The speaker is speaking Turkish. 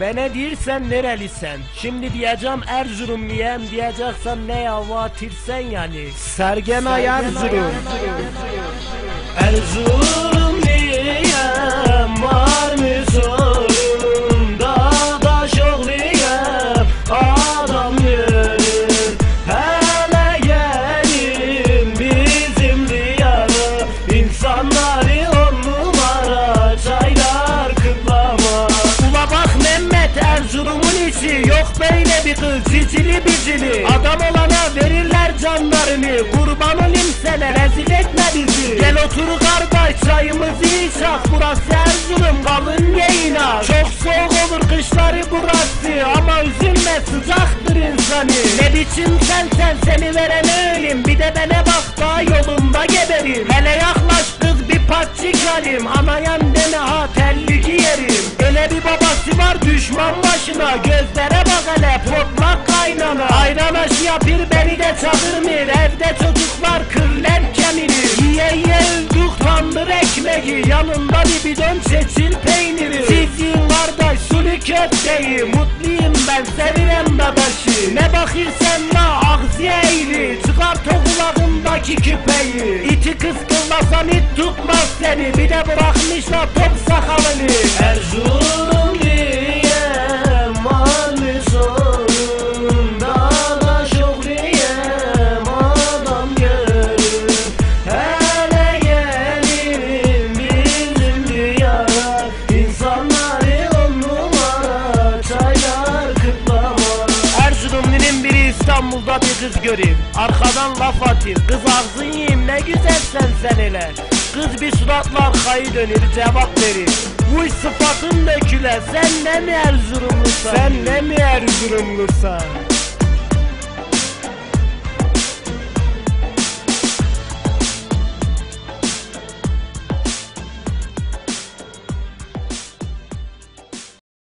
Bana dirsen nerelisen Şimdi diyeceğim Erzurumluyum Diyeceksen ne yavatirsen yani. Sergenay Erzurum. Erzurumluyum kız cicili bicili Adam olana verirler canlarını. Kurban olayım sana rezil etme bizi. Gel otur kardeş çayımızı içak Burası Erzurum kalın yayına. Çok soğuk olur kışları burası. Ama üzülme sıcaktır insanı. Ne biçim sen sen seni veren ölüm? Bir de bana bak daha yolunda geberim. Hele yaklaş kız bir patçık alayım Anayan düşman başına Gözlere bak hele potlak kaynana Ayran aşı yapır beni de çağırmır Evde çocuklar kırlen kemirir. Yiye yiye öldük tandır ekmeği. Yanında bir bidon çeçil peyniri. Siz yiyin kardeş sulu köfteyi. Mutluyum ben seviyorum dadaşı. Ne bakırsan la ağzı eğri. Çıkart o kulağındaki küpeyi. İti kıskıllasan it tutmaz seni. Bir de bırakmışlar top sakalını. Erzurum İstanbul'da bir kız göreyim. Arkadan laf atayım. Kız ağzın yiyeyim ne güzel sen sen hele. Kız bir suratla arkayı dönür cevap verir. Bu sıfatın döküle sen ne mi Erzurumlusan Sen ne mi Erzurumlusan